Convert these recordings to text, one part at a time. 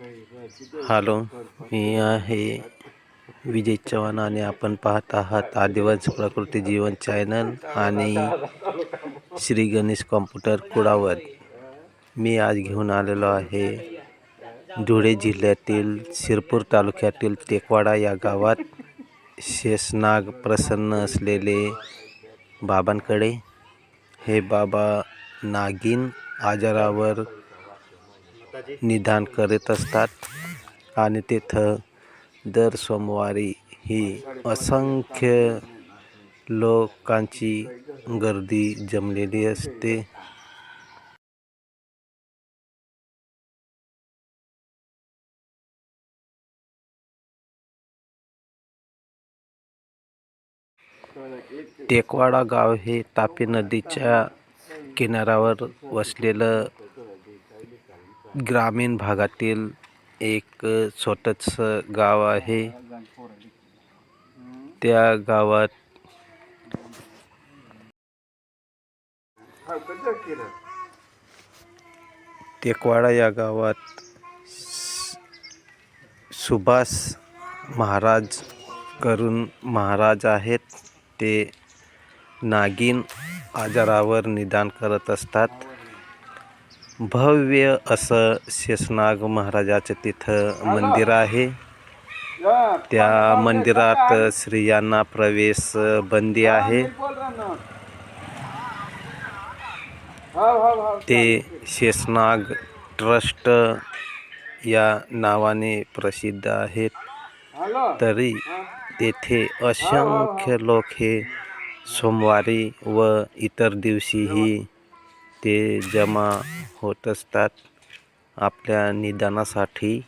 Hello मी आहे विजय चव्हाण आणि आपण पाहत आहात आदिवासी प्रकृती जीवन चॅनल आणि श्री गणेश कॉम्प्युटर कुडावर. मी आज घेऊन आलेलो आहे धुळे जिल्ह्यातील शिरपूर तालुक्यातील टेकवाडा या गावात शेषनाग प्रसन्न असलेले बाबांकडे. हे बाबा नागिन आजारावर निदान करत असतात. आणि तिथं दर सोमवारी ही असंख्य लोकांची गर्दी जमलेली असते. टेकवाडा गाव हे तापी नदीच्या किनाऱ्यावर वसलेलं ग्रामीण भागातील एक छोटंसं गाव आहे. त्या गावात टेकवाडा या गावात सुभाष महाराज करून महाराज आहेत. ते नागिन आजारावर निदान करत असतात. भव्य असं शेषनाग महाराजाचं तिथं मंदिर आहे. त्या मंदिरात स्त्रियांना प्रवेश बंदी आहे. ते शेषनाग ट्रस्ट या नावाने प्रसिद्ध आहेत. तरी तेथे असंख्य लोक हे सोमवारी व इतर दिवशीही ते जमा होत असतात आपल्या निदानासाठी.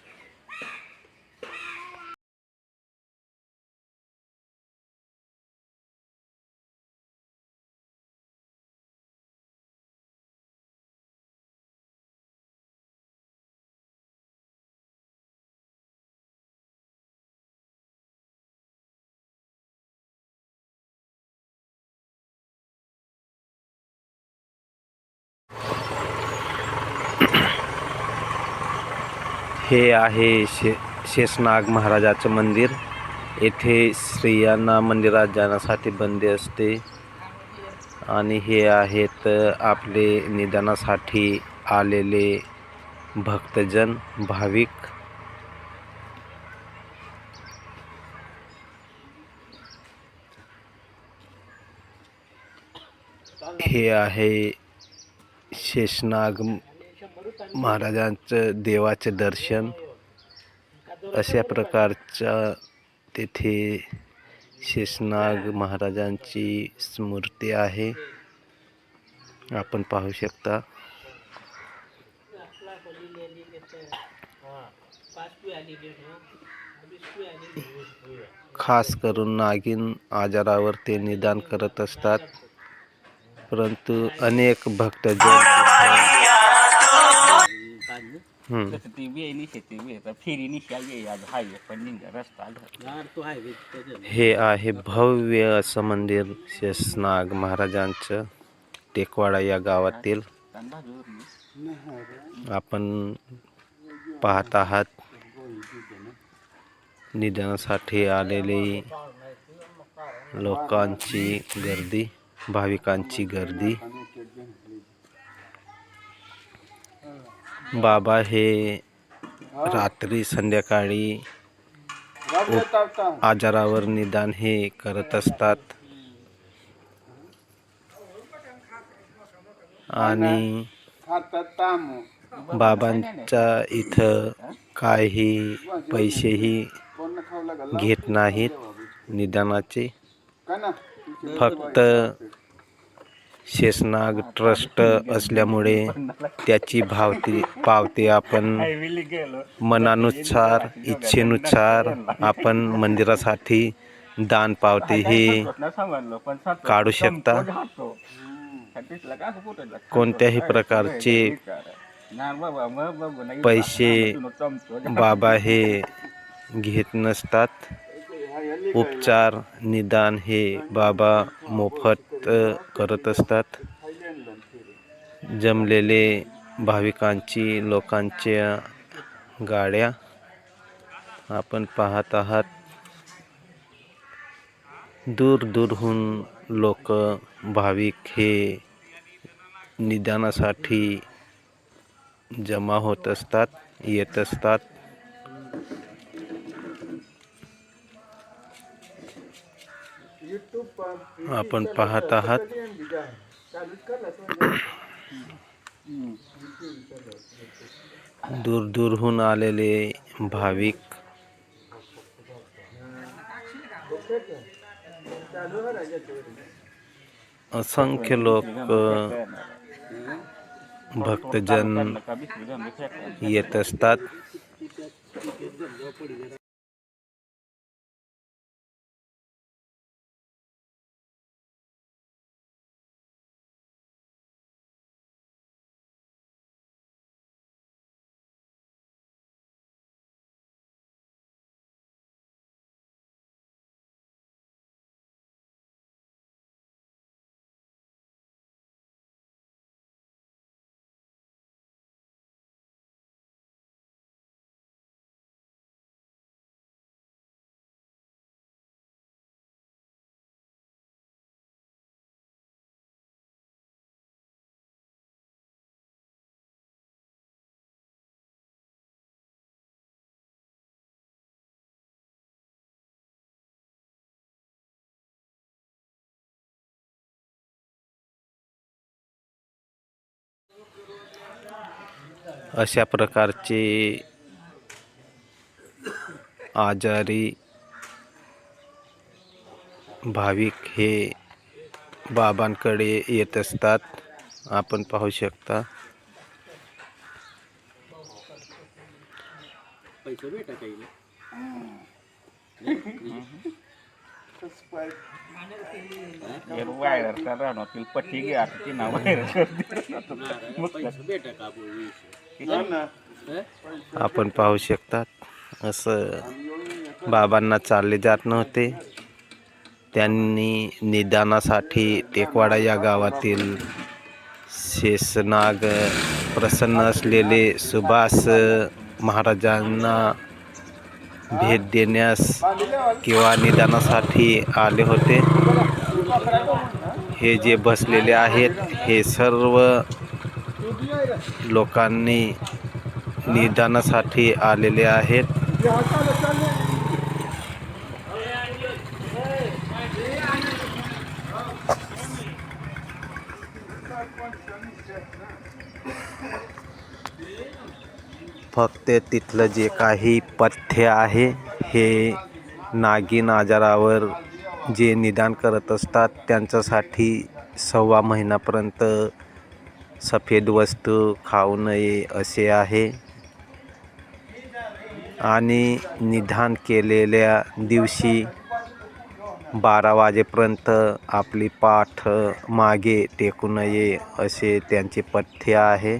हे आहे शे शेषनाग महाराजाचं मंदिर. येथे स्त्रियांना मंदिरात जाण्यासाठी बंदी असते. आणि हे आहेत आपले निदानासाठी आलेले भक्तजन भाविक. हे आहे शेषनाग महाराजांचं देवाचं दर्शन अशा प्रकारच्या तेथे शेषनाग महाराजांची स्मृती आहे. आपण पाहू शकता. खास करून नागिन आजारावर ते निदान करत असतात. परंतु अनेक भक्तजन ती आज हायवे पण निघा रस्ता हे आहे भव्य असं मंदिर शेषनाग महाराजांचं टेकवाडा या गावातील. आपण पाहत आहात. निधनासाठी आलेली लोकांची गर्दी भाविकांची गर्दी. बाबा हे रात्री संध्याकाळी आजारावर निदान हे करत असतात. आणि बाबांच्या इथं काही पैसेही घेत नाहीत. निदानाचे फक्त शेषनाग ट्रस्ट असल्यामुळे त्याची भावती पावती आपण मनानुसार इच्छेनुसार आपण मंदिरासाठी दान पावती ही काढू शकता. कोणत्याही प्रकारचे पैसे बाबा हे घेत नसतात. उपचार निदान हे बाबा मोफत करत असतात. जमलेले भाविकांची लोकांच्या गाड्या आपण पाहत आहात. दूर दूरहून लोक भाविक हे निदानासाठी जमा होत असतात येत असतात. आपण पाहत आहात. दूर दूरहून आलेले भाविक. असंख्य लोक भक्तजन येत असतात. अशा प्रकारचे आजारी भाविक हे बाबांकडे येत असतात. आपण पाहू शकता. पैसे भेटा काही वायर राहणार पट्टी घ्या ती ना वायर आपण पाहू शकतात. असं बाबांना चालले जात नव्हते. त्यांनी निदानासाठी टेकवाडा या गावातील शेषनाग प्रसन्न असलेले सुभाष महाराजांना भेट देण्यास किंवा निदानासाठी आले होते. हे जे बसलेले आहेत हे सर्व लोकांनी निदानासाठी आलेले आहेत. फक्त तिथलं जे काही पथ्य आहे हे नागिन आजारावर जे निदान करत असतात त्यांच्यासाठी सव्वा महिन्यापर्यंत सफेद वस्तू खाऊ नये असे आहे. आणि निदान केलेल्या दिवशी बारा वाजेपर्यंत आपली पाठ मागे टेकू नये असे त्यांचे पथ्य आहे.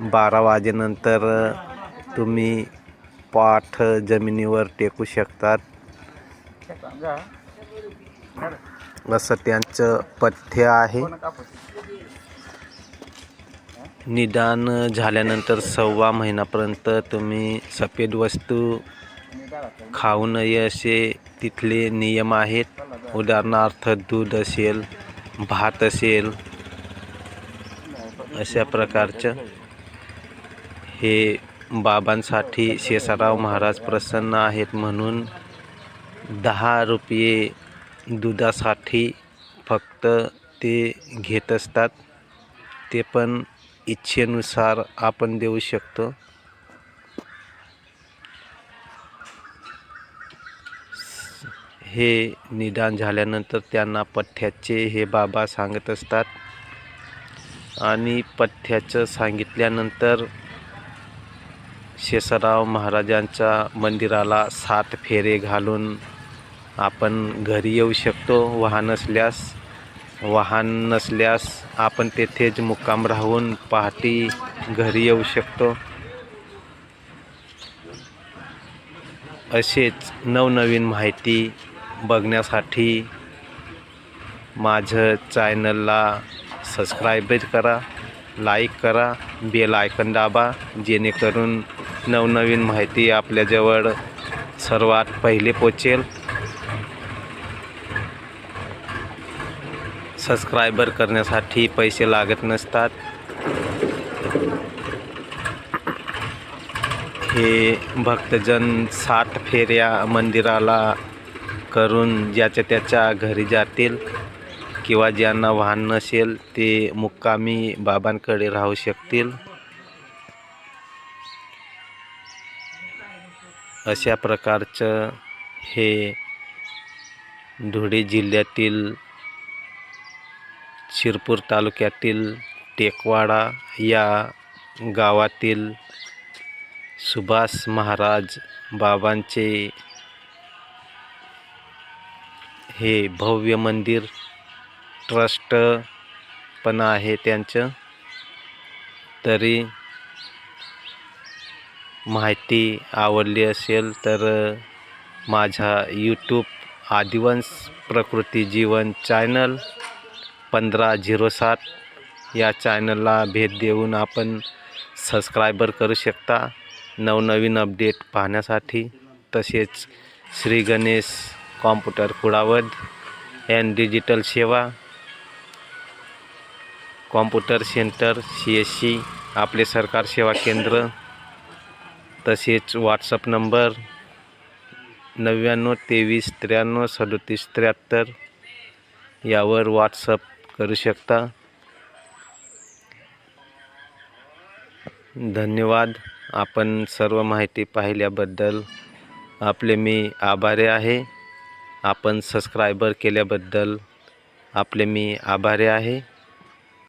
बारा वाजेनंतर तुम्ही पाठ जमिनीवर टेकू शकतात. असं त्यांचं पथ्य आहे. निदान झाल्यानंतर सव्वा महिन्यापर्यंत तुम्ही सफेद वस्तू खाऊ नये असे तिथले नियम आहेत. उदाहरणार्थ दूध असेल भात असेल अशा प्रकारचं. हे बाबांसाठी शेषाराव महाराज प्रसन्न आहेत म्हणून दहा रुपये दुधासाठी फक्त ते घेत असतात. ते पण इच्छेनुसार आपण देऊ शकतो. हे निदान झाल्यानंतर त्यांना पथ्याचे हे बाबा सांगत असतात. आणि पथ्याचं सांगितल्यानंतर शेषराव महाराजांच्या मंदिराला सात फेरे घालून आपण घरी येऊ शकतो वाहन असल्यास वाहन नसल्यास आपण तेथेच मुक्काम राहून पहाटी घरी येऊ शकतो. असेच नवनवीन माहिती बघण्यासाठी माझं चॅनलला सबस्क्राईब करा लाईक करा बेल आयकन दाबा जेणेकरून नवनवीन माहिती आपल्याजवळ सर्वात पहिले पोचेल. सबस्क्रायबर करण्यासाठी पैसे लागत नसतात. हे भक्तजन सात फेऱ्या मंदिराला करून ज्याच्या त्याच्या घरी जातील किंवा ज्यांना वाहन नसेल ते मुक्कामी बाबांकडे राहू शकतील. अशा प्रकारचं हे धुळे जिल्ह्यातील शिरपूर तालुक्यातील टेकवाडा या गावातील सुभाष महाराज बाबांचे हे भव्य मंदिर ट्रस्ट पण आहे त्यांचं. तरी माहिती आवडली असेल तर माझा यूट्यूब आदिवंश प्रकृती जीवन चॅनल पंधरा झिरो सात या चॅनलला भेट देऊन आपण सबस्क्रायबर करू शकता. नवनवीन अपडेट पाहण्यासाठी तसेच Shri Ganesh computer कुडावद and digital Seva computer centre C S C आपले सरकार सेवा केंद्र तसेच व्हॉट्सअप नंबर नव्याण्णव तेवीस त्र्याण्णव सदोतीस त्र्याहत्तर यावर व्हॉट्सअप करू शकता. धन्यवाद. आपण सर्व माहिती पाहिल्याबद्दल आपले मी आभारी आहे. आपण सबस्क्रायबर केल्याबद्दल आपले मी आभारी आहे.